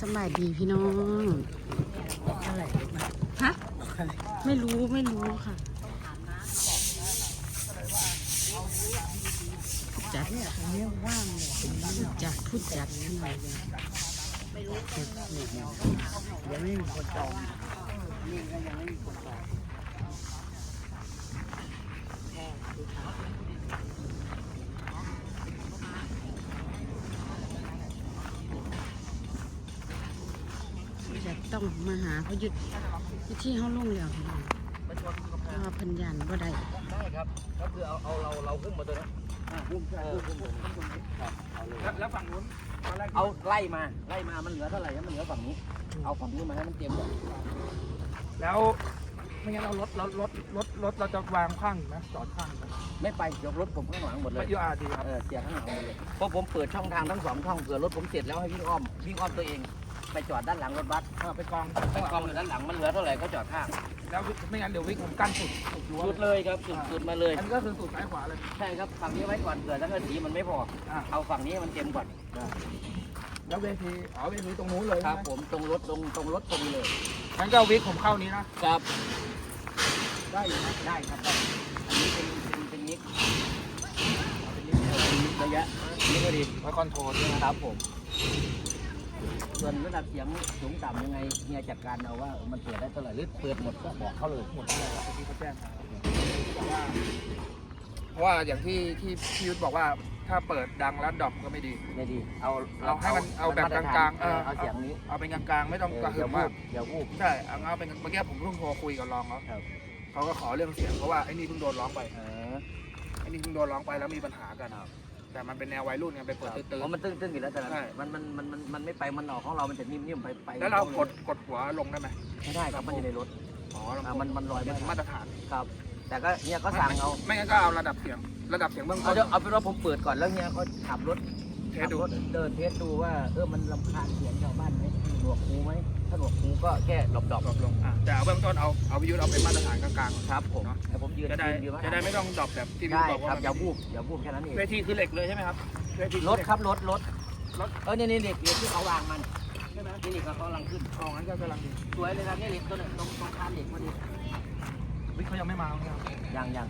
สบายดีพี่น้องเท่าไหร่ฮะ ไม่รู้ไม่รู้ค่ะผู้จัดเนี่ยตรงนี้ว่างเลยผู้จัดผู้จัดนี่หน่อยยังไม่มีคนจองนี่ก็ยังไม่มีคนจอง ผู้จัด ต้องมาหาเขาหยุดอยู่ที่เขาลงแล้วพี่น้องมาชนกำเพแพราะงว่าเพันยันบ่ได้ได้ครับก็คือเอาเอาเราเราหุ้มมาตัวนี้อ่าหุ้มใช่หุ้มหุ้มหุ้มตรงนี้ครับเอาเลยแล้วแล้วฝั่งนู้นตอนแรกเอาไล่มาไล่มามันเหลือเท่าไหร่ครับมันเหลือฝั่งนี้ เอาฝั่งนี้มาให้มันเต็มก่อนแล้วไม่งั้นเรารถเรารถรถรถเราจะวางข้างไหมจอดข้างไหมไม่ไปยกรถผมข้างหลังหมดเลไม่ยยูอาร์ดีครับเออเสียข้างหลังหมดเลยเพราะผมเปิดช่องทางทั้งสองช่องเผื่อรถผมเสร็จแล้วให้วิ่งอ้อมวิ่งอ้อมตัวเอง ไปจอดด้านหลังรถบัสเออไปกองไปกองอยู่ด้านหลังมันเหลือเท่าไหร่ก็จอดข้างแล้วไม่งั้นเดี๋ยววิ่งผมกั้นสุดสุดรั้วสุดเลยครับสุดสุดมาเลย อันนี้ก็คือสุดซ้ายขวาเลย ใช่ครับฝั่งนี้ไว้ก่อนเผื่อถ้าเกิดสีมันไม่พอ อ่าเอาฝั่งนี้ให้มันเต็มก่อนแล้วเวทีอ๋อเวทีตรงนู้นเลยครับใช่ไหมผมตรงรถตรงตรงรถตรงเลยงั้นก็เอาวิกผมเข้านี้นะครับได้อยู่นะได้ครับได้อันนี้เป็นเป็นเป็นนิกเป็นนิดเดียวเป็นนิกระยะนี่ก็ดีไว้คอนโทรลด้วยนะครับผม ส่วนระดับเสียงสูงต่ำยังไงเฮียจัดการเอาว่ามันเปิดได้เท่าไหร่หรือเปิดหมดก็บอกเขาเลยหมดเลยครับที่เขาแจ้งมาแต่ว่าเพราะว่าอย่างที่ที่พี่ยุทธบอกว่าถ้าเปิดดังแล้วดรอปก็ไม่ดี ไม่ดี เอาเราให้มันเอาแบบกลางๆเอเอออเอาเสียงนี้เอาเป็นกลางๆไม่ต้องกระหึ่มมากเดี๋ยววูบใช่เอาเอาเป็นเมื่อกี้ผมเพิ่งโทรคุยกับรองเขาครับเขาก็ขอเรื่องเสียงเพราะว่าไอ้นี่เพิ่งโดนร้องไปเออไอ้นี่เพิ่งโดนร้องไปแล้วมีปัญหากัน แต่มันเป็นแนววัยรุ่นไงไปเปิดตื้เพราะมันตึ้งตึ้งอยู่แล้วแต่ละใช่ มันมันมันมันมันไม่ไปมันออกของเรา มันจะนิ่มๆไปไปๆแล้วเรากดกดหัวลงได้ไหมไม่ได้ครับมันอยู่ในรถอ๋ออ่ามันมันลอยเป็ไม่นได้มาตรฐานครับ แต่ก็เฮียก็สั่งเอาไม่งั้นก็เอาระดับเสียง ระดับเสียงเบื้องเอาต้นเดี๋ยวเอาเป็นว่าผมเปิดก่อนแล้วเฮียเขาขับรถเทขัสดูรถเดินเทสดูว่าเออมันลำคาญเสียงชาวบ้านไหมหนวกหูไหม ถ้าหนวกหูก็แค่หลบดอกดรอปลงอะแต่เอาเบื้องต้นเอาเอาวิทยุเอาเป็นมาตรฐานกลางครับผมแต่ผมยืนๆจะได้ยืนอยู่จะได้ไม่ต้องดรอปแบบที่พี่ได้บอกคว่ารับมันอย่าวูบอย่าวูบแค่นั้นเองเวทีคือเหล็กเลยใช่ไหมครับเวทีรถครับรถรถรถ เออนี่นี่เหล็กเหล็กที่เขาวางมันใช่ไหมนี่เหล็กเขากำลังขึ้นอ๋องั้นก็กำลังดีสวยเลยครับนี่เหล็กตัวนี้ตรงตรงคานเหล็กพอดี วิเขายังไม่มาเนี่ยยังยัง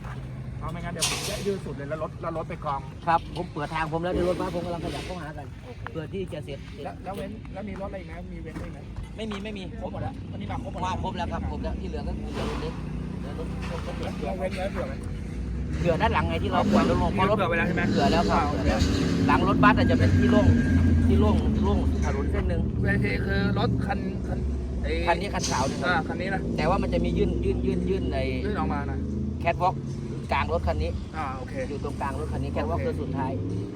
เอาไม่งั้นเดี๋ยวผมจะยืดสุดเลยแล้วรถแล้วรถไปกองครับ ผมเปิดทางผมแล้วเดี๋ยวรถมาผมกำลังขยับเข้าหากัน เพื่อที่จะเสร็จเสร็จแล้วแล้วเว้นแล้วมีรถอะไรอีกนะมีเว้นด้วยไหมไม่มีไม่มีครบหมดแล้ววันนี้มาครบหมดมาครบแล้วครับครบแล้วที่เหลือก็คือเหลือรถเล็กเหลือรถรถรถเล็กเราเว้นไว้เผื่อไหมเหลือด้านหลังไงที่เราปล่อยรถลงเพราะรถเผื่อไว้แล้วใช่ไหมเหลือแล้วครับเหลือแล้วหลังรถบัสอาจจะเป็นที่โล่งที่โล่งโล่งถนนเส้นหนึ่งเวทีคือรถคันคันไอ้คันนี้คันขาวเนี่ยคอ่ารับคันนี้นะแต่ว่ามันจะมียื่นยื่นยื่นยื่นในลื่นออกมานะแคทวอล์ก กลางรถคันนี้ อ่าโอเค อยู่ตรงกลางรถคันนี้แคทวอล์กคือสุดท้าย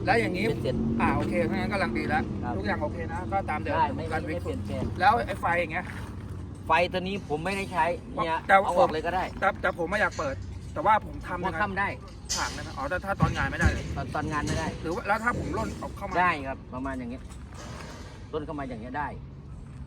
แล้วอย่างนี้ เป็นเสร็จ อ่าโอเคถ้างั้นกำลังดีแล้ว ครับ ทุกอย่างโอเคนะ ก็ตามเดิมได้ไม่การไม่วิไม่กเปลี่ยนแปลงแล้วไอ้ไฟอย่างเงี้ย ไฟตัวนี้ผมไม่ได้ใช้เนี่ยแต่เอาว่าออกเลยก็ได้แต่แต่ผมไม่อยากเปิด แต่ว่าผมทำหัวยังไงค่ำได้ถางได้ไหมอ๋อแต่ถ้าตอนงานไม่ได้เลยตอนตอนงานไม่ได้ หรือว่าแล้วถ้าผมล่นออกเข้ามา ได้ครับประมาณอย่างเงี้ยต้นเข้ามาอย่างเงี้ยได้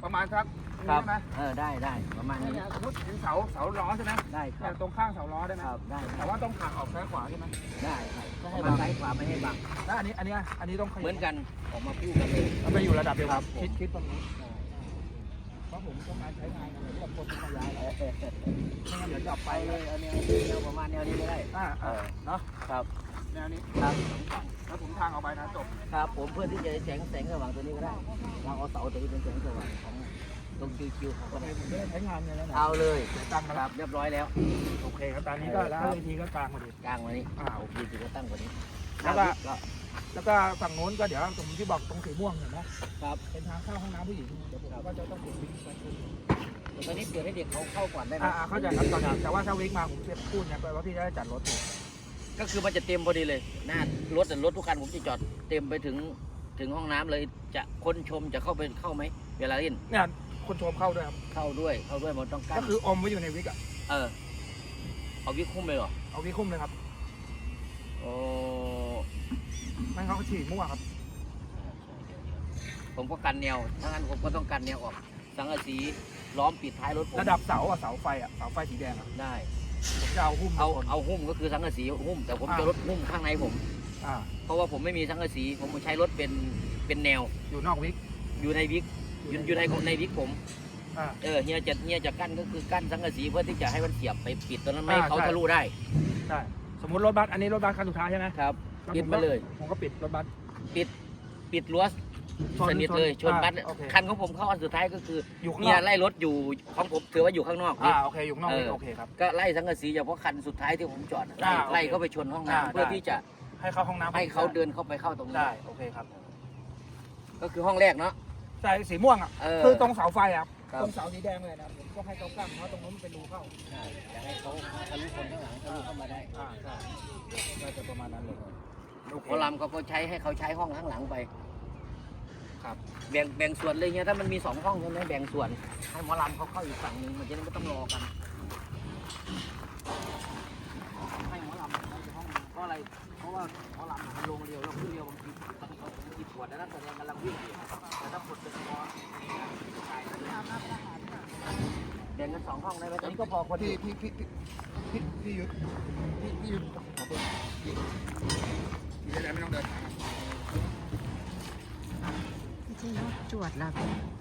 ประมาณสัก ครันี้บใช่ไหมเออได้ได้ประมาณนี้เนี่ยสมมติเห็นเสาเสาล้อใช่ไหมได้คเนี่รัยบตรงข้างเสาล้อได้ไหมครับได้แต่ว่าต้องถางออกซ้ายขวาใช่ไหมได้ครับก็ให้บังซ้ายขวาไม่ให้บังแล้วอันนี้อันนี้อันนี้ต้องขยับเหมือนกันออกมาคู่กันเลยแล้วไปอยู่ระดับเดียวครับคิดคิดตรงนี้เพราะผมต้องการใช้งานอะไรที่แบบคนขยายอะไรไม่งั้นเดี๋ยวจะไปไปเลเลยยเอาแนวแนวประมาณแนวนี้ก็ได้อ่าอ่าเนาะครับแนวนี้ครับแล้วผมทางเอาไปนะจบครับผมเพื่อที่จะแสงแสงสว่างตัวนี้ก็ได้เราเอาเสาตัวนี้เป็นแสงสว่างของ ตรงคิวคิวของโอก็เคได้ผมได้ใช้งานเลยแล้วนะเอาเลยเดี๋ยวตั้งมาคแล้รัวบเรียบร้อยแล้วโอเคครับตอนนี้ก็แล้วเวทีก็กลางพอดีกลางวันนี้อ่าโอเคดีจุดก็ตั้งกว่านี้แล้วก็ก็แล้วก็ฝั่งโน้นก็เดี๋ยวผมที่บอกตรงสีม่วงเห็นไหมครับเป็นทางเข้าห้องน้ำผู้หญิงเดี๋ยวผมก็จะต้องเปลี่ยนวิกไปตอนนี้เปิดให้เด็กเขาเข้าก่อนได้ไหมอ่าเข้าใจครับตอนนี้แต่ว่าถ้าวิกมาผมจะพูดเนี่ยแปลว่าพี่จะได้จัดรถถูกก็คือมันจะเต็มพอดีเลย หน้ารถแต่รถทุกคันผมจะจอดเต็มไปถึงถึงห้องน้ำเลยจะคนชมจะเข้าไปเข้าไหมเวลาเล่นเนี่ย คนชมเข้าด้วยครับ เข้าด้วยเข้าด้วยมันต้องกั้ก็นคืออมไว้อยู่ในวิกอะเออ เอาวิกคุ้มเลยเหรอเอาวิกคุ้มเลยครับโอ้ไม่งั้นเขาฉีดมั่วครับ ผมก็กันแนวถ้างั้นผมก็ต้องกันแนวออก สังกะสีล้อมปิดท้ายรถผมระดับเสาอะเสาไฟอะเสาไฟสีแดงอะได้ ผมจะเอาหุ้มเอาบนเอาหุ้มก็คือสังกะสีหุ้ม แต่ผมอ่าจะลดหุ้มข้างในผม อ่าเพราะว่าผมไม่มีสังกะสี ผมใช้รถเป็นเป็นแนวอยู่นอกวิกอยู่ในวิก อยู่อยู่ในในวิกผมอ่า เออเฮียจะเฮียจะกั้นก็คือกั้นสังกะสีเพื่อที่จะให้มันเสียบไปปิดตรงนั้นไม่ให้อ่าเขาใช่ ทะลุได้ใช่ สมมติรถบัส อันนี้รถบัสคันสุดท้ายใช่ไหมครับ แล้วปิดผมมาก็เลย ผมก็ปิดรถบัส ปิดปิดรั้วชนสนิทเลยชชนนบัสอ่าโอเค คันของผมเข้าอันสุดท้ายก็คืออยู่ข้างนเฮียอกไล่รถอยู่ของผมถือว่าอยู่ข้างนอกนี่ อ่า โอเค อยู่ข้างนอกนี่เออโอเคครับ ก็ไล่สังกะสีเฉพาะคันสุดท้ายที่ผมจอดอะไล่อ่าโอเคไล่เข้าไปชนห้องอ่าน้ำเพื่อได้ ที่จะให้เข้าห้องน้ำให้เขาเดินเข้าไปเข้าตรงนี้ได้ โอเคครับ ก็คือห้องแรกเนาะ ใช่สีม่วงอะ เออคือตรงเสาไฟอะ ครับ ตรงเสาสีแดงเลยนะผมก็ให้เขากั้นเพราะตรงนู้นมันเป็นรูเข้าอยากให้เขาทะลุคนข้างหลังทะลุเข้ามาได้อ่าใช่น่าจะประมาณนั้นเลยโอเคหมอลำเขาก็ใช้ให้เขาใช้ห้องข้างหลังไป ครับ แบ่งแบ่งส่วนเลยเนี่ยถ้ามันมีสองห้องใช่ไหมแบ่งส่วนให้หมอลำเขาเข้าอีกฝั่งหนึ่งมันจะได้ไม่ต้องรอกันให้หมอลำเข้าอีกห้องหนึ่งเพราะอะไรเพราะว่าหมอลำมันลงเร็วแล้วขึ้นเร็วบางทีบางทีบางทีป วดแล้วนักแสดงกำลังวิ่งอยู่แต่ถ้าปวดเป็นคอแบ่งกันสองห้องได้ไหมตอนนี้ก็พอคนพี่พี่พี่พี่พี่พี่ยุทธพี่พี่ยุทธขอเบอร์พี่พี่จะได้ไม่ต้องเดินทางไม่ใช่รถจวดแล้วไ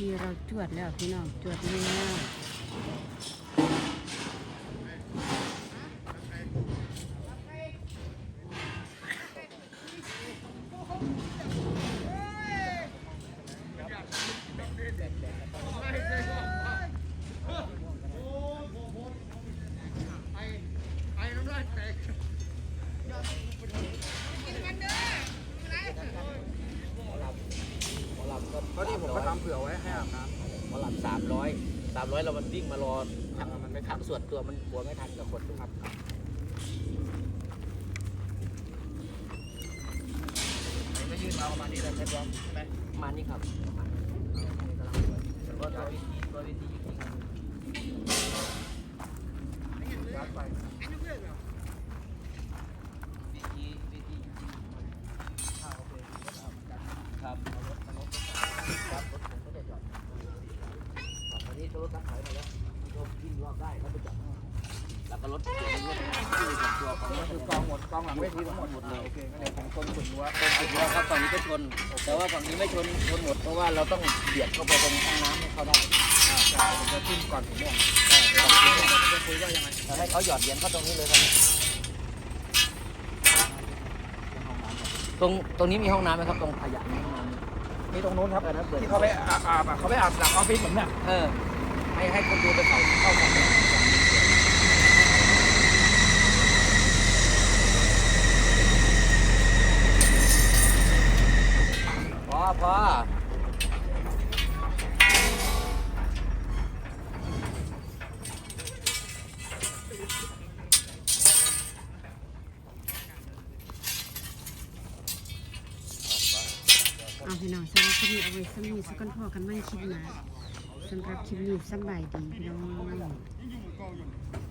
ทีเราจวดแล้วพี่น้องจวดแล้ว ก็ที่ผมก็ทำเผื่อไว้ให้อาบน้หมอลำสามร้อยสามร้อยเรามันวิ่งมารอำทำมันไม่ทำส่วนตัวมันกลัวไม่ทันกับคนดูครับก็ยื่นมาประมาณนี้เลยใช่ไหมประมาณนี้ครับประมาณนี้กำลังสวยแต่ว่าตัววิธีตัววิธีจริงย้ายไปๆ รับตอนนี้รถตั้งถอยมาแล้วรถวิ่งรอบได้แล้วไปจอดข้างหลังแล้วก็รถเกี่ยวกับรถที่ส่วนตัวของก็รถคือกองหมดกองหลังเวทีทั้งหมดหมดเลยโอเคก็เลยผมต้นสุดรั้วเอาเยอะครับฝั่งนี้ก็ชน แต่ว่าฝั่งนี้ไม่ชนชนหมดเพราะว่าเราต้องเบียดเข้าไปตรงห้องน้ำให้เขาได้อ่าใช่ผมจะขึ้นก่อนสีม่วงเออเดี๋ยวผมจะผมจะคุยว่ายังไงเราให้เขาหยอดเหรียญเข้าตรงนี้เลยครับตรงตรงนี้มีห้องน้ำไหมครับตรงขยะมีห้องน้ำไหมนี่ตรงนู้นครับเออนะเปิดที่เขาไปอาบอาบอะเขาไปอาบหลังออฟฟิศผมเนี่ยเออ ให้ให้คนดูไปเขาเข้ากันพอพอเอาพี่น้องสำหรับคลิปนี้เอาไว้สำนีสักกันพอกันไม่คลิปหนะ สำหรับคลิปนี้สบายดีน้อง